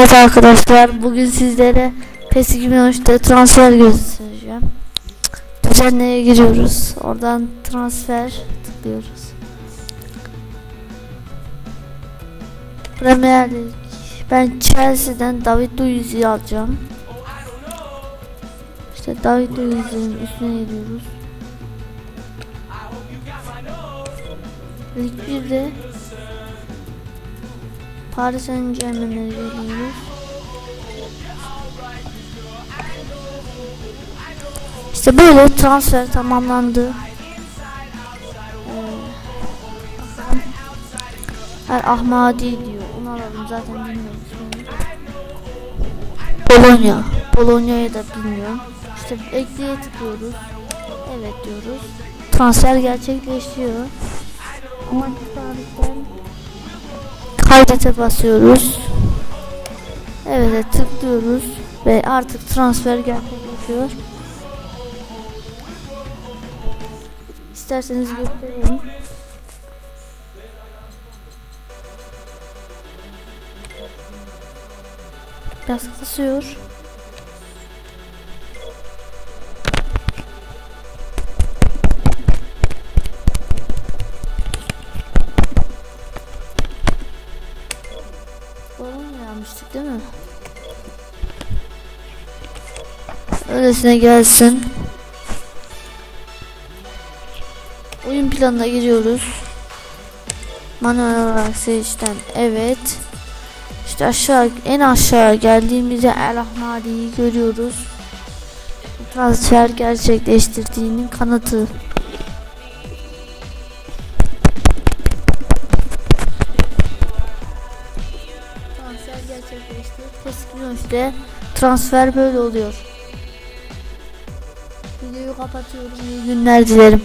Evet arkadaşlar bugün sizlere PES 2013'te transfer göstereceğim. Düzenleye giriyoruz. Oradan transfer tıklıyoruz. Premier Lig. Ben Chelsea'den David Luiz'i alacağım. İşte David Luiz'in üstüne geliyoruz. Lig 1'de Paris Saint Germain'e geliyoruz. İşte böyle transfer tamamlandı. Ee, Her Ahmadi diyor. Onu alalım zaten bilmiyorum. Bologna. Bologna'yı da bilmiyorum. İşte ekleye tıklıyoruz. Evet diyoruz. Transfer gerçekleşiyor. Ama tarihten kaydete basıyoruz. Evet tıklıyoruz ve artık transfer gerçekleşiyor. İsterseniz göstereyim. Biraz kısıyor. Balon yapmıştık değil mi? Öylesine gelsin. Oyun planına giriyoruz. Manuel olarak seçten evet. İşte aşağı en aşağı geldiğimizde El Ahmadi'yi görüyoruz. Transfer gerçekleştirdiğinin kanıtı. Gerçekleşti. Teskinoş'te transfer böyle oluyor. Videoyu kapatıyorum. İyi günler dilerim.